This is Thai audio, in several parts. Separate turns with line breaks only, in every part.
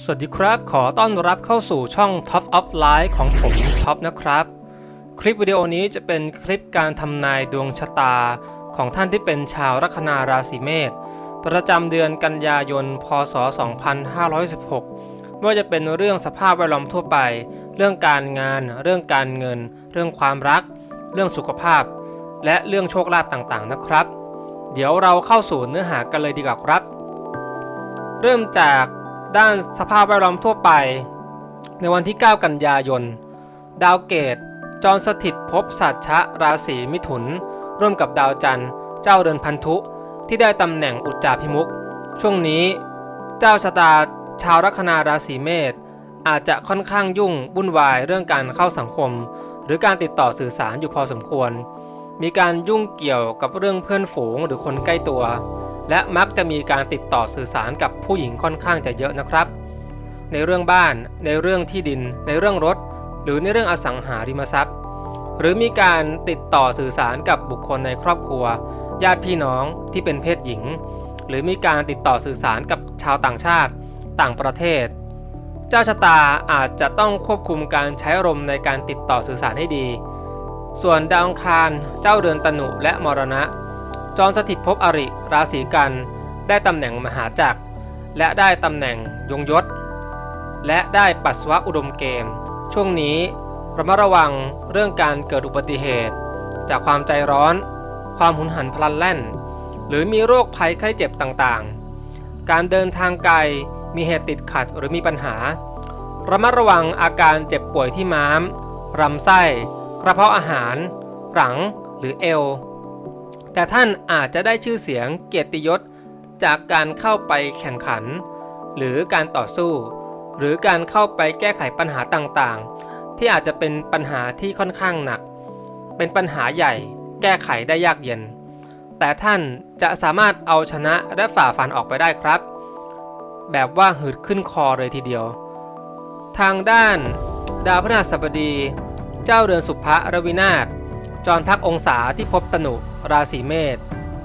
สวัสดีครับ ขอต้อนรับเข้าสู่ช่อง Top of Life ของผมท็อปนะครับ คลิปวิดีโอนี้จะเป็นคลิปการทำนายดวงชะตาของท่านที่เป็นชาวลัคนาราศีเมษประจำเดือนกันยายน พศ 2516 ไม่ว่าจะเป็นเรื่องสภาพแวดล้อมทั่วไป เรื่องการงาน เรื่องการเงิน เรื่องความรัก เรื่องสุขภาพ และเรื่องโชคลาภต่างๆนะครับ เดี๋ยวเราเข้าสู่เนื้อหากันเลยดีกว่าครับ เริ่มจาก ด้านสภาพแวดล้อมทั่วไป ในวันที่ 9 กันยายน ดาวเกต จรสถิตภพสัตชะราศีมิถุน ร่วมกับดาวจันทร์ เจ้าเรือนพันธุ ที่ได้ตำแหน่งอุจจาพิมุก ช่วงนี้ เจ้าชะตาชาวลัคนาราศีเมษอาจจะค่อนข้างยุ่งวุ่นวายเรื่องการเข้าสังคม หรือการติดต่อสื่อสารอยู่พอสมควร มีการยุ่งเกี่ยวกับเรื่องเพื่อนฝูงหรือคนใกล้ตัว และมักจะมีการติดต่อสื่อสารกับผู้หญิงค่อนข้างจะเยอะนะครับ ในเรื่องบ้าน ในเรื่องที่ดิน ในเรื่องรถ หรือในเรื่องอสังหาริมทรัพย์ หรือมีการติดต่อสื่อสารกับบุคคลในครอบครัว ญาติพี่น้องที่เป็นเพศหญิง หรือมีการติดต่อสื่อสารกับชาวต่างชาติ ต่างประเทศ เจ้าชะตาอาจจะต้องควบคุมการใช้อารมณ์ในการติดต่อสื่อสารให้ดี ส่วนดาวอังคาร เจ้าเรือนตนุและมรณะ จรสถิตภพอริ ราศีกัน ได้ตำแหน่งมหาจักร และได้ตำแหน่งยงยศ และได้ปัสสาวะอุดมเกม ช่วงนี้ระมัดระวังเรื่องการเกิดอุบัติเหตุ จากความใจร้อน ความหุนหันพลันแล่น หรือมีโรคภัยไข้เจ็บต่างๆ การเดินทางไกลมีเหตุติดขัดหรือมีปัญหา ระมัดระวังอาการเจ็บป่วยที่ม้ามลำไส้ กระเพาะอาหาร หลัง หรือเอว แต่ท่านอาจจะได้ชื่อเสียงเกียรติยศจากการเข้าไปแข่งขัน หรือการต่อสู้ หรือการเข้าไปแก้ไขปัญหาต่างๆ ที่อาจจะเป็นปัญหาที่ค่อนข้างหนัก เป็นปัญหาใหญ่แก้ไขได้ยากเย็น แต่ท่านจะสามารถเอาชนะและฝ่าฟันออกไปได้ครับ แบบว่าหืดขึ้นคอเลยทีเดียว ทางด้านดาวพฤหัสบดี เจ้าเรือนสุภะรวินาศจรพักองศาที่พบตนุ ราศีเมษ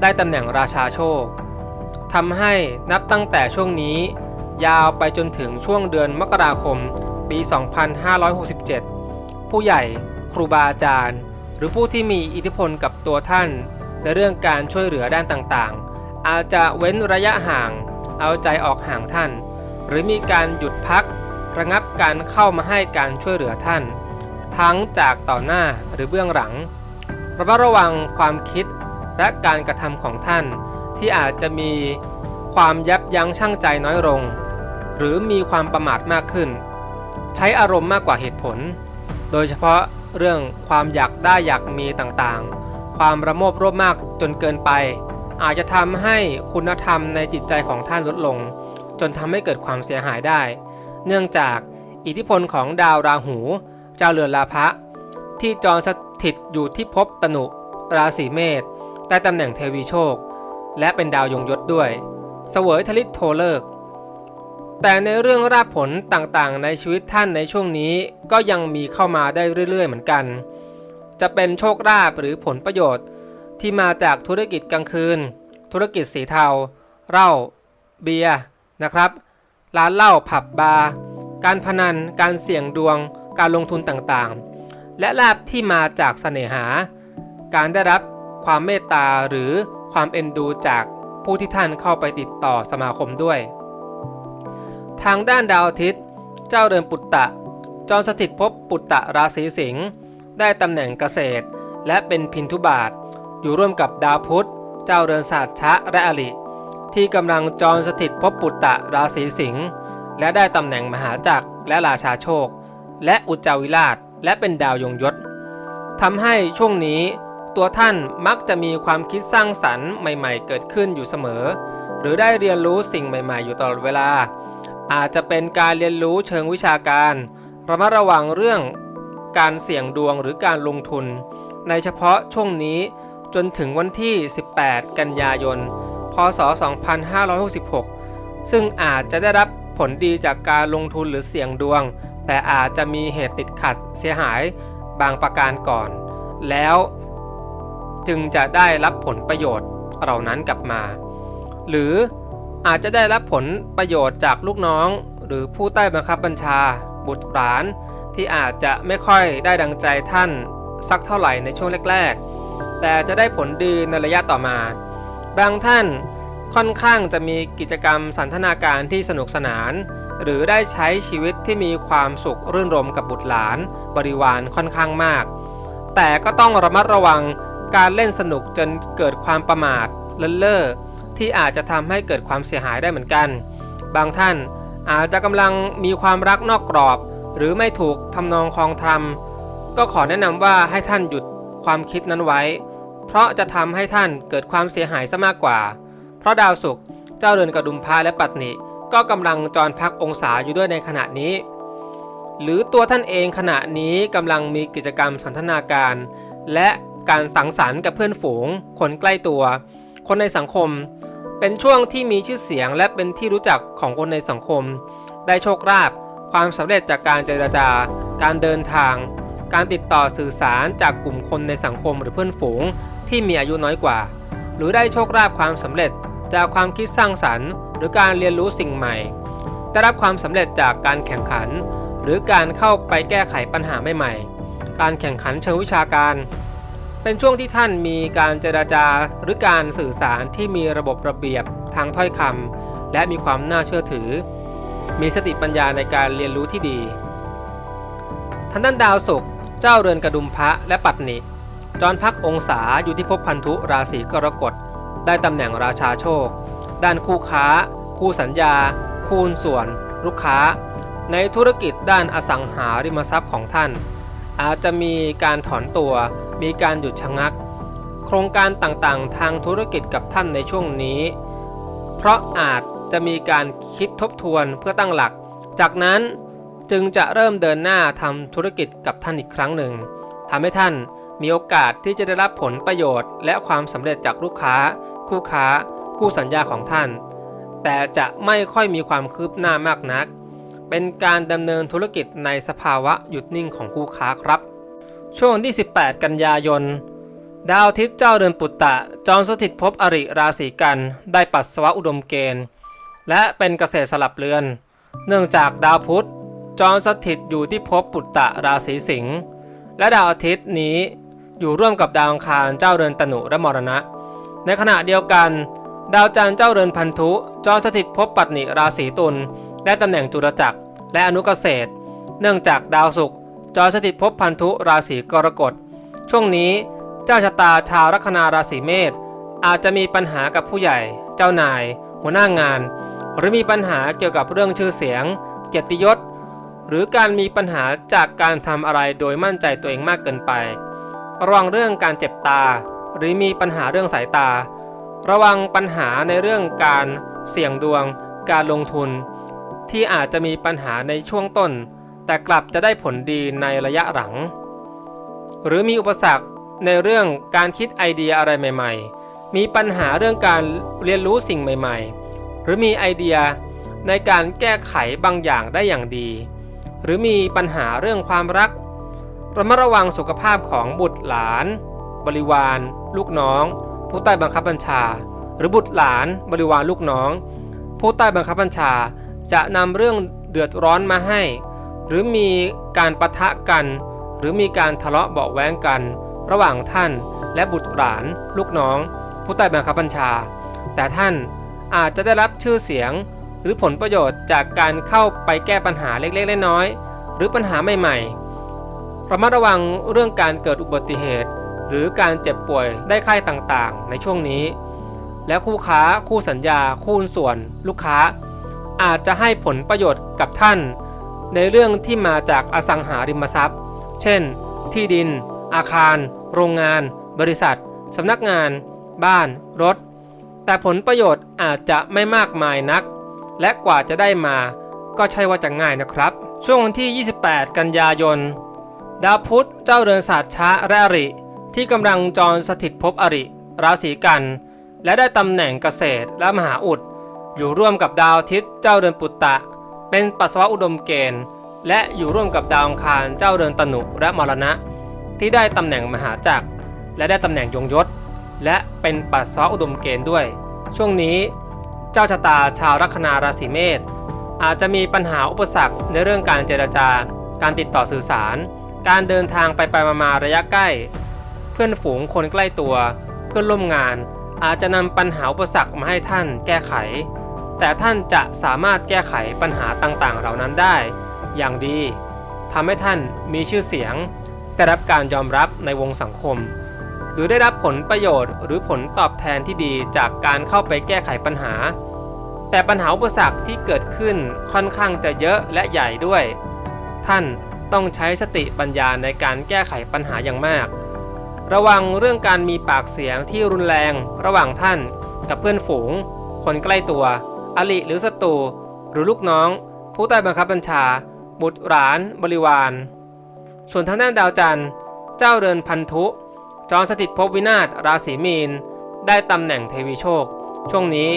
ได้ตำแหน่งราชาโชคทำให้นับตั้งแต่ช่วงนี้ ยาวไปจนถึงช่วงเดือนมกราคม ปี 2567 ผู้ใหญ่ครูบาอาจารย์ หรือผู้ที่มีอิทธิพลกับตัวท่าน ในเรื่องการช่วยเหลือด้านต่างๆ อาจจะเว้นระยะห่าง เอาใจออกห่างท่าน หรือมีการหยุดพัก ระงับการเข้ามาให้การช่วยเหลือท่าน ทั้งจากต่อหน้าหรือเบื้องหลัง ระมัดระวังความคิดและการกระทำของท่าน ที่อาจจะมีความยับยั้งชั่งใจน้อยลง หรือมีความประมาทมากขึ้น ใช้อารมณ์มากกว่าเหตุผล โดยเฉพาะเรื่องความอยากได้อยากมีต่างๆ ความระโมบรวบมากจนเกินไป อาจจะทำให้คุณธรรมในจิตใจของท่านลดลง จนทำให้เกิดความเสียหายได้ เนื่องจากอิทธิพลของดาวราหู เจ้าเรือนลาภะที่จรส ถิตอยู่ที่ภพตนุ ราศีเมษได้ตำแหน่งเทวีโชค และเป็นดาวยงยศด้วย เสวยทลิตโทเลิก แต่ในเรื่องราบผลต่างๆ ในชีวิตท่านในช่วงนี้ก็ยังมีเข้ามาได้เรื่อย ๆ เหมือนกัน จะเป็นโชคลาภหรือผลประโยชน์ที่มาจากธุรกิจกลางคืน ธุรกิจสีเทาเหล้าเบียร์นะครับ ร้านเหล้าผับบาร์การพนัน การเสี่ยงดวง การลงทุนต่างๆ และลาบที่มาจากเสน่หา การได้รับความเมตตาหรือความเอ็นดูจากผู้ที่ท่านเข้าไปติดต่อสมาคมด้วย ทางด้านดาวอาทิตย์ เจ้าเรือนปุตตะจรสถิตภพปุตตะราศีสิงห์ได้ตำแหน่งเกษตร และเป็นพินทุบาท อยู่ร่วมกับดาวพุธ เจ้าเรือนศาสตร์ชะและอลิที่กำลังจรสถิตภพปุตตะราศีสิงห์และได้ตำแหน่งมหาจักรและราชาโชค และอุจจาวิราช และเป็นดาวยงยศทำให้ช่วงนี้ตัวท่านมักจะมีความคิดสร้างสรรค์ใหม่ๆ เกิดขึ้นอยู่เสมอ หรือได้เรียนรู้สิ่งใหม่ ๆ อยู่ตลอดเวลา อาจจะเป็นการเรียนรู้เชิงวิชาการระมัดระวังเรื่องการเสี่ยงดวงหรือการลงทุน ในเฉพาะช่วงนี้จนถึงวันที่ 18 กันยายน พศ 2566 ซึ่งอาจจะได้รับผลดีจากการลงทุนหรือเสี่ยงดวง แต่อาจจะมีเหตุติดขัดเสียหายบางประการก่อน แล้วจึงจะได้รับผลประโยชน์เหล่านั้นกลับมา หรืออาจจะได้รับผลประโยชน์จากลูกน้อง หรือผู้ใต้บังคับบัญชา บุตรหลานที่อาจจะไม่ค่อยได้ดังใจท่านสักเท่าไหร่ในช่วงแรก ๆ แต่จะได้ผลดีในระยะต่อมา บางท่านค่อนข้างจะมีกิจกรรมสันทนาการที่สนุกสนาน หรือได้ใช้ชีวิตที่มีความสุขรื่นรมกับบุตรหลานบริวารค่อนข้างมาก แต่ก็ต้องระมัดระวังการเล่นสนุกจนเกิดความประมาทเลินเล่อที่อาจจะทำให้เกิดความเสียหายได้เหมือนกัน บางท่านอาจจะกำลังมีความรักนอกกรอบ หรือไม่ถูกทำนองคลองธรรม ก็ขอแนะนำว่าให้ท่านหยุดความคิดนั้นไว้ เพราะจะทำให้ท่านเกิดความเสียหายซะมากกว่า เพราะดาวศุกร์เจ้าเรือนกระดุมพระและปัตนิ ก็กำลังจรพักองศาอยู่ด้วยในขณะนี้ หรือตัวท่านเองขณะนี้กำลังมีกิจกรรมสันทนาการ และการสังสรรค์กับเพื่อนฝูง คนใกล้ตัว คนในสังคม เป็นช่วงที่มีชื่อเสียงและเป็นที่รู้จักของคนในสังคม ได้โชคลาภความสำเร็จจากการเจรจา การเดินทาง การติดต่อสื่อสารจากกลุ่มคนในสังคมหรือเพื่อนฝูงที่มีอายุน้อยกว่า หรือได้โชคลาภความสำเร็จจากความคิดสร้างสรรค์ หรือการเรียนรู้สิ่งใหม่ ได้รับความสำเร็จจากการแข่งขัน หรือการเข้าไปแก้ไขปัญหาใหม่ๆ การแข่งขันเชิงวิชาการ เป็นช่วงที่ท่านมีการเจราจาหรือการสื่อสารที่มีระบบระเบียบทางถ้อยคำและมีความน่าเชื่อถือ มีสติปัญญาในการเรียนรู้ที่ดีท่างด้านดาวศุกร์เจ้าเรือนกระดุมพระและปัตนิจรพักองศาอยู่ที่ภพพันธุราศีกรกฎได้ตำแหน่งราชาโชค ด้านคู่ค้า คู่สัญญา คูณส่วน ลูกค้า ในธุรกิจด้านอสังหาริมทรัพย์ของท่าน อาจจะมีการถอนตัว มีการหยุดชะงัก โครงการต่างๆ ทางธุรกิจกับท่านในช่วงนี้ เพราะอาจจะมีการคิดทบทวนเพื่อตั้งหลัก จากนั้นจึงจะเริ่มเดินหน้าทำธุรกิจกับท่านอีกครั้งหนึ่งทำให้ท่านมีโอกาสที่จะได้รับผลประโยชน์ และความสำเร็จจากลูกค้า คู่ค้า คู่สัญญาของท่าน แต่จะไม่ค่อยมีความคืบหน้ามากนัก เป็นการดำเนินธุรกิจในสภาวะหยุดนิ่งของคู่ค้าครับ ช่วงที่ 18 กันยายน ดาวอาทิตย์เจ้าเรือนปุตตะจรสถิตภพอริราศีกัน ได้ปัสสาวะอุดมเกณฑ์ และเป็นเกษตรสลับเรือน เนื่องจากดาวพุธจรสถิตอยู่ที่ภพปุตตะราศีสิงห์และดาวอาทิตย์นี้อยู่ร่วมกับดาวอังคารเจ้าเรือนตนุและมรณะ ในขณะเดียวกัน ดาวจันทร์เจ้าเรือนพันธุจรสถิตภพปัตนิราศีตุลได้ตำแหน่งจุลจักรและอนุเกษตร เนื่องจากดาวศุกร์จรสถิตภพพันธุราศีกรกฎ ช่วงนี้เจ้าชะตาชาวลัคนาราศีเมษอาจจะมีปัญหากับผู้ใหญ่ เจ้านาย หัวหน้างาน หรือมีปัญหาเกี่ยวกับเรื่องชื่อเสียง เกียรติยศ หรือการมีปัญหาจากการทำอะไรโดยมั่นใจตัวเองมากเกินไประวังเรื่องการเจ็บตา หรือมีปัญหาเรื่องสายตา ระวังปัญหาในเรื่องการเสี่ยงดวง การลงทุน ที่อาจจะมีปัญหาในช่วงต้น แต่กลับจะได้ผลดีในระยะหลัง หรือมีอุปสรรคในเรื่องการคิดไอเดียอะไรใหม่ ๆ มีปัญหาเรื่องการเรียนรู้สิ่งใหม่ ๆ หรือมีไอเดียในการแก้ไขบางอย่างได้อย่างดี หรือมีปัญหาเรื่องความรักระมัดระวังสุขภาพของบุตรหลาน บริวาร ลูกน้อง ผู้ใต้บังคับบัญชา หรือบุตรหลานบริวารลูกน้อง ผู้ใต้บังคับบัญชาจะนำเรื่องเดือดร้อนมาให้ หรือมีการปะทะกัน หรือมีการทะเลาะเบาแว้งกัน ระหว่างท่านและบุตรหลานลูกน้อง ผู้ใต้บังคับบัญชา แต่ท่านอาจจะได้รับชื่อเสียง หรือผลประโยชน์จากการเข้าไปแก้ปัญหาเล็กๆน้อยๆหรือปัญหาใหม่ๆระมัดระวังเรื่องการเกิดอุบัติเหตุ หรือการเจ็บป่วยได้ไข้ต่างๆ ในช่วงนี้ และคู่ค้าคู่สัญญา คู่นส่วน ลูกค้า อาจจะให้ผลประโยชน์กับท่าน ในเรื่องที่มาจากอสังหาริมทรัพย์ เช่น ที่ดิน อาคาร โรงงาน บริษัทสำนักงาน บ้าน รถ แต่ผลประโยชน์อาจจะไม่มากมายนัก และกว่าจะได้มาก็ใช่ว่าจะง่ายนะครับ ช่วงวันที่ 28 กันยายน ดาวพุธเจ้าเรือนศาสตร์ช้าและอริ ที่กำลังจรสถิตภพอริ ราศีกัน และได้ตำแหน่งเกษตรและมหาอุด อยู่ร่วมกับดาวทิตย์เจ้าเรือนปุตตะ เป็นปัสสาวะอุดมเกณฑ์ และอยู่ร่วมกับดาวอังคารเจ้าเรือนตนุและมรณะ ที่ได้ตำแหน่งมหาจักร และได้ตำแหน่งยงยศ และเป็นปัสสาวะอุดมเกณฑ์ด้วย ช่วงนี้ เจ้าชะตาชาวลัคนาราศีเมษอาจจะมีปัญหาอุปสรรคในเรื่องการเจรจาการติดต่อสื่อสาร การเดินทางไปไปมามาระยะใกล้ พื่อนฝูงคนใกล้ตัว เพื่อนร่วมงาน อาจจะนำปัญหาอุปสรรคมาให้ท่านแก้ไข แต่ท่านจะสามารถแก้ไขปัญหาต่างๆ เหล่านั้นได้ อย่างดีทำให้ท่านมีชื่อเสียง ได้รับการยอมรับในวงสังคม หรือได้รับผลประโยชน์ หรือผลตอบแทนที่ดีจากการเข้าไปแก้ไขปัญหา แต่ปัญหาอุปสรรคที่เกิดขึ้นค่อนข้างจะเยอะและใหญ่ด้วย ท่านต้องใช้สติปัญญาในการแก้ไขปัญหาอย่างมาก ระวังเรื่องการมีปากเสียงที่รุนแรงระหว่างท่านกับเพื่อนฝูง คนใกล้ตัวอลิหรือศัตรู หรือลูกน้อง ผู้ใต้บังคับบัญชา บุตรหลานบริวาร ส่วนทางด้านดาวจันทร์เจ้าเรือนพันธุจรสถิตภพวินาศราศีมีน ได้ตำแหน่งเทวีโชค ช่วงนี้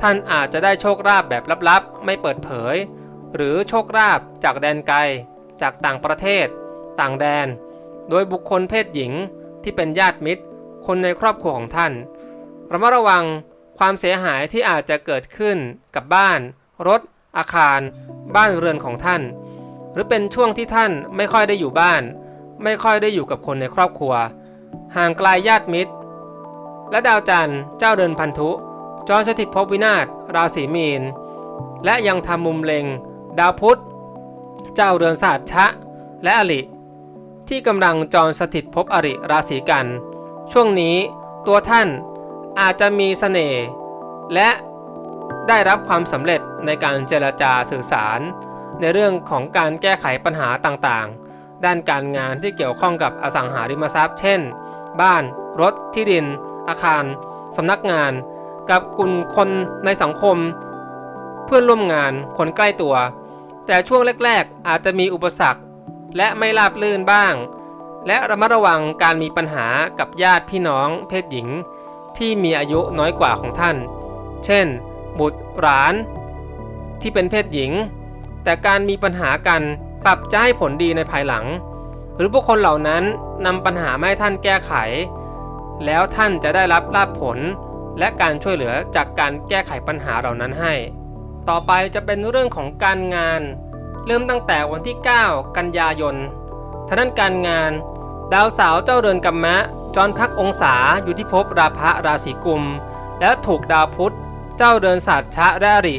ท่านอาจจะได้โชคลาภแบบลับๆ ไม่เปิดเผย หรือโชคลาภจากแดนไกล จากต่างประเทศ ต่างแดน โดยบุคคลเพศหญิง ที่เป็นญาติมิตร คนในครอบครัวของท่านระมัดระวังความเสียหายที่อาจจะเกิดขึ้นกับบ้าน รถ อาคาร บ้านเรือนของท่าน หรือเป็นช่วงที่ท่านไม่ค่อยได้อยู่บ้าน ไม่ค่อยได้อยู่กับคนในครอบครัว ห่างไกลญาติมิตร และดาวจันทร์เจ้าเดินพันธุ จรสถิตภพวินาศราศีมีน และยังทำมุมเลงดาวพุธ เจ้าเรือนศาสตร์ชะ และอลิ ที่กำลังจรสถิตภพอริราศีกัน ช่วงนี้ตัวท่านอาจจะมีเสน่ห์และได้รับความสำเร็จในการเจรจาสื่อสาร ในเรื่องของการแก้ไขปัญหาต่างๆ ด้านการงานที่เกี่ยวข้องกับอสังหาริมทรัพย์ เช่น บ้าน รถ ที่ดิน อาคารสำนักงาน กับกลุ่มคนในสังคม เพื่อนร่วมงานคนใกล้ตัว แต่ช่วงแรก ๆ อาจจะมีอุปสรรค และไม่ราบรื่นบ้าง และระมัดระวังการมีปัญหากับญาติพี่น้องเพศหญิง ที่มีอายุน้อยกว่าของท่าน เช่น บุตรหลาน ที่เป็นเพศหญิง แต่การมีปัญหากันปรับจะให้ผลดีในภายหลัง หรือบุคคลเหล่านั้นนำปัญหามาให้ท่านแก้ไข แล้วท่านจะได้รับลาภผล และการช่วยเหลือจากการแก้ไขปัญหาเหล่านั้นให้ ต่อไปจะเป็นเรื่องของการงาน เริ่มตั้งแต่วันที่ 9 กันยายนทางด้านการงาน ดาวเสาร์เจ้าเรือนกัมมะ จรพักองศาอยู่ที่ภพราพะราศีกุม และถูกดาวพุธ เจ้าเรือนศาสตร์ชะและอริ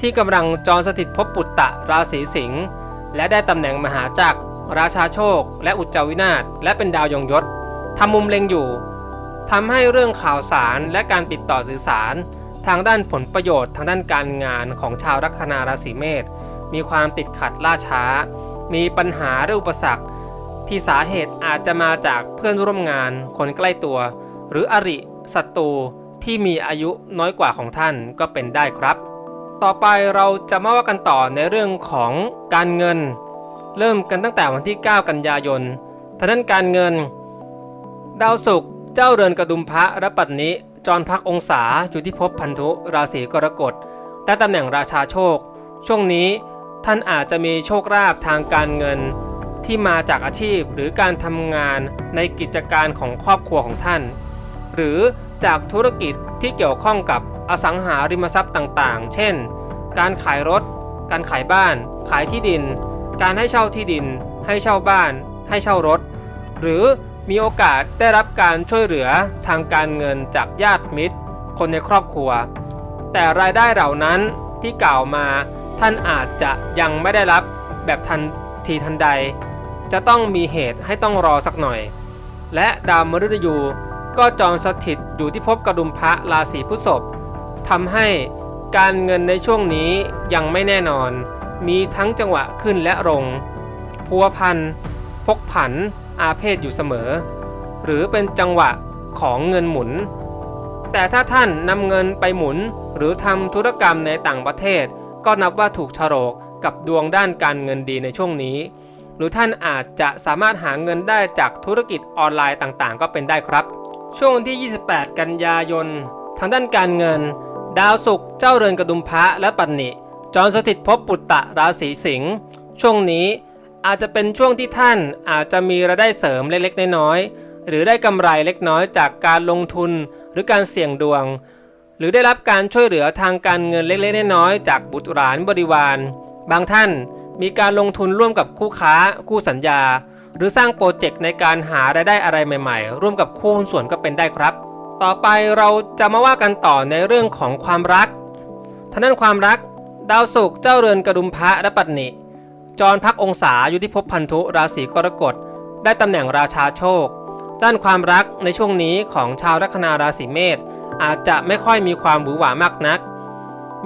ที่กำลังจรสถิตภพปุตตะราศีสิงห์และได้ตำแหน่งมหาจักร ราชาโชค และอุจจาวินาศและเป็นดาวยงยศทำมุมเล็งอยู่ทำให้เรื่องข่าวสารและการติดต่อสื่อสาร ทางด้านผลประโยชน์ทางด้านการงานของชาวลัคนาราศีเมษ มีความติดขัดล่าช้า มีปัญหาหรืออุปสรรค ที่สาเหตุอาจจะมาจากเพื่อนร่วมงาน คนใกล้ตัว หรืออริศัตรูที่มีอายุน้อยกว่าของท่านก็เป็นได้ครับ ต่อไปเราจะมาว่ากันต่อในเรื่องของการเงิน เริ่มกันตั้งแต่วันที่ 9 กันยายนทางด้านการเงิน ดาวศุกร์เจ้าเรือนกระดุมพระและปัตนิจรพักองศาอยู่ที่ภพพันธุราศีกรกฎได้ตำแหน่งราชาโชค ช่วงนี้ ท่านอาจจะมีโชคลาภทางการเงิน ที่มาจากอาชีพหรือการทำงานในกิจการของครอบครัวของท่าน หรือจากธุรกิจที่เกี่ยวข้องกับอสังหาริมทรัพย์ต่างๆ เช่น การขายรถ การขายบ้าน ขายที่ดิน การให้เช่าที่ดิน ให้เช่าบ้าน ให้เช่ารถ หรือมีโอกาสได้รับการช่วยเหลือทางการเงินจากญาติมิตร คนในครอบครัว แต่รายได้เหล่านั้นที่กล่าวมา ท่านอาจจะยังไม่ได้รับแบบทันทีทันใด จะต้องมีเหตุให้ต้องรอสักหน่อย และดาวมฤตยูก็จรสถิตอยู่ที่ภพกระดุมพระราศีพฤษภทำให้การเงินในช่วงนี้ยังไม่แน่นอน มีทั้งจังหวะขึ้นและลง พัวพัน พกผัน อาเพศอยู่เสมอ หรือเป็นจังหวะของเงินหมุน แต่ถ้าท่านนำเงินไปหมุนหรือทำธุรกรรมในต่างประเทศ ก็นับว่าถูกฉลกกับดวงด้านการเงินดีในช่วงนี้ หรือท่านอาจจะสามารถหาเงินได้จากธุรกิจออนไลน์ต่างๆ ก็เป็นได้ครับ ช่วงวันที่ 28 กันยายน ทางด้านการเงิน ดาวศุกร์เจ้าเรือนกระดุมพระและปันนิจรสถิตภพปุตตะราศีสิงห์ช่วงนี้อาจจะเป็นช่วงที่ท่านอาจจะมีรายได้เสริมเล็กๆน้อยๆหรือได้กำไรเล็กน้อยจากการลงทุนหรือการเสี่ยงดวง หรือได้รับการช่วยเหลือทางการเงินเล็กๆน้อยๆจากบุตรหลานบริวาร บางท่านมีการลงทุนร่วมกับคู่ค้า คู่สัญญา หรือสร้างโปรเจกต์ในการหารายได้อะไรใหม่ๆ ร่วมกับคู่หุ้นส่วนก็เป็นได้ครับ ต่อไปเราจะมาว่ากันต่อในเรื่องของความรักทางด้านความรัก ดาวศุกร์เจ้าเรือนกระดุมพระและปัตนิจรพักองศาอยู่ที่ภพพันธุราศีกรกฎ ได้ตำแหน่งราชาโชค ด้านความรักในช่วงนี้ของชาวลัคนาราศีเมษ อาจจะไม่ค่อยมีความหวือหวามากนัก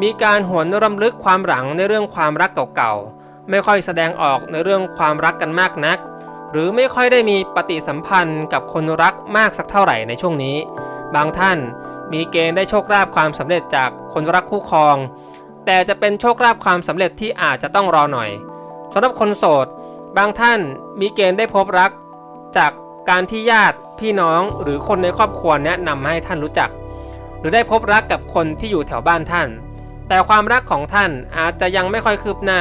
มีการหวนรำลึกความหลังในเรื่องความรักเก่าๆ ไม่ค่อยแสดงออกในเรื่องความรักกันมากนัก หรือไม่ค่อยได้มีปฏิสัมพันธ์กับคนรักมากสักเท่าไหร่ในช่วงนี้ บางท่านมีเกณฑ์ได้โชคลาภความสำเร็จจากคนรักคู่ครอง แต่จะเป็นโชคลาภความสำเร็จที่อาจจะต้องรอหน่อยสำหรับคนโสด บางท่านมีเกณฑ์ได้พบรัก จากการที่ญาติพี่น้องหรือคนในครอบครัวแนะนำให้ท่านรู้จัก รือได้พบรักกับคนที่อยู่แถวบ้านท่าน แต่ความรักของท่านอาจจะยังไม่ค่อยคืบหน้า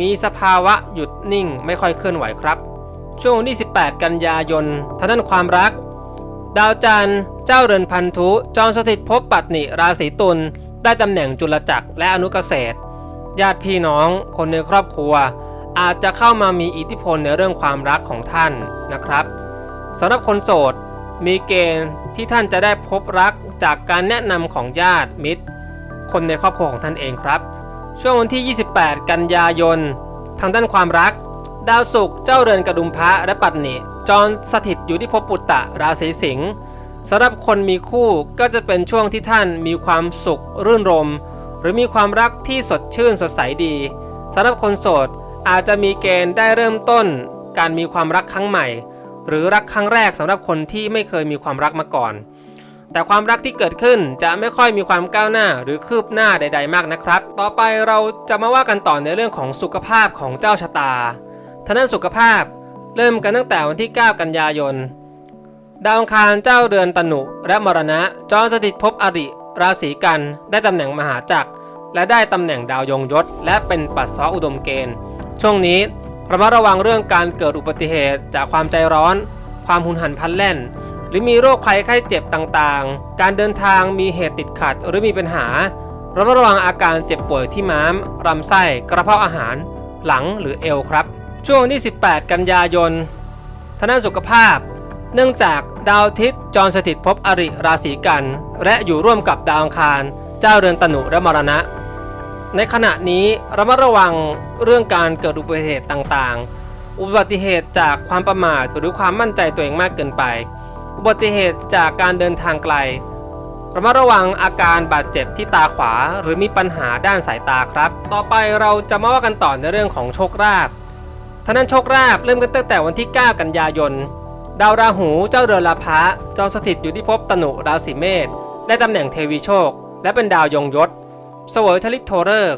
มีสภาวะหยุดนิ่งไม่ค่อยเคลื่อนไหวครับ ช่วงวันที่ 18 กันยายนทางด้านความรัก ดาวจันทร์เจ้าเรือนพันธุจรสถิตภพปัตนิราศีตุลได้ตำแหน่งจุลจักรและอนุเกษตร ญาติพี่น้องคนในครอบครัว อาจจะเข้ามามีอิทธิพลในเรื่องความรักของท่านนะครับสำหรับคนโสดมีเกณฑ์ ที่ท่านจะได้พบรักจากการแนะนำของญาติมิตร คนในครอบครัวของท่านเองครับ ช่วงวันที่ 28 กันยายน ทางด้านความรัก ดาวศุกร์เจ้าเรือนกระดุมพระและปัตนิจรสถิตอยู่ที่ภพปุตตะราศีสิงห์สำหรับคนมีคู่ก็จะเป็นช่วงที่ท่านมีความสุขรื่นรม หรือมีความรักที่สดชื่นสดใสดีสำหรับคนโสดอาจจะมีเกณฑ์ได้เริ่มต้น การมีความรักครั้งใหม่ หรือรักครั้งแรกสำหรับคนที่ไม่เคยมีความรักมาก่อน แต่ความรักที่เกิดขึ้นจะไม่ค่อยมีความก้าวหน้าหรือคืบหน้าใด ๆ มากนะครับ ต่อไปเราจะมาว่ากันต่อในเรื่องของสุขภาพของเจ้าชะตาทางด้านสุขภาพเริ่มกันตั้งแต่วันที่ 9 กันยายน ดาวอังคารเจ้าเรือนตนุและมรณะจรสถิตภพอริ ราศีกัน ได้ตำแหน่งมหาจักร และได้ตำแหน่งดาวยงยศ และเป็นปัสสาวะอุดมเกณฑ์ ช่วงนี้ ระมัดระวังเรื่องการเกิดอุบัติเหตุจากความใจร้อน ความหุนหันพลันแล่น หรือมีโรคภัยไข้เจ็บต่างๆ การเดินทางมีเหตุติดขัดหรือมีปัญหา ระมัดระวังอาการเจ็บป่วยที่ม้ามลำไส้กระเพาะอาหาร หลังหรือเอวครับ ช่วงที่ 18 กันยายนทางด้านสุขภาพ เนื่องจากดาวทิตย์จรสถิตภพอริราศีกัน และอยู่ร่วมกับดาวอังคาร เจ้าเรือนตนุและมรณะ ในขณะนี้ระมัดระวังเรื่องการเกิดอุบัติเหตุต่างๆ อุบัติเหตุจากความประมาทหรือความมั่นใจตัวเองมากเกินไป อุบัติเหตุจากการเดินทางไกล ระมัดระวังอาการบาดเจ็บที่ตาขวา หรือมีปัญหาด้านสายตาครับ ต่อไปเราจะมาว่ากันต่อในเรื่องของโชคลาภท่านั้นโชคลาภเริ่มกันตั้งแต่วันที่ 9 กันยายน ดาวราหูเจ้าเรือลาภะจรสถิตอยู่ที่ภพตนุราศีเมษได้ตำแหน่งเทวีโชค และเป็นดาวยงยศ เสวยทลิกโทเริก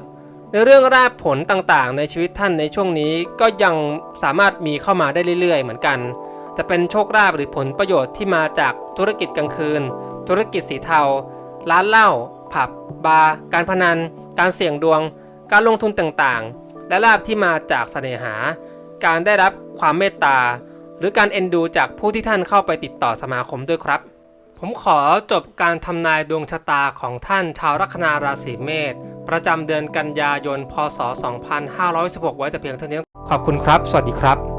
ในเรื่องราบผลต่างๆ ในชีวิตท่านในช่วงนี้ก็ยังสามารถมีเข้ามาได้เรื่อยๆ เหมือนกัน จะเป็นโชคลาภหรือผลประโยชน์ที่มาจากธุรกิจกลางคืน ธุรกิจสีเทา ร้านเหล้า ผับ บาร์ การพนัน การเสี่ยงดวง การลงทุนต่างๆ และลาภที่มาจากเสน่หา การได้รับความเมตตา หรือการเอ็นดูจากผู้ที่ท่านเข้าไปติดต่อสมาคมด้วยครับ ผมขอจบการทำนายดวงชะตาของท่านชาวลัคนาราศีเมษประจำเดือนกันยายน พศ 2516 ไว้แต่เพียงเท่านี้ ขอบคุณครับ สวัสดีครับ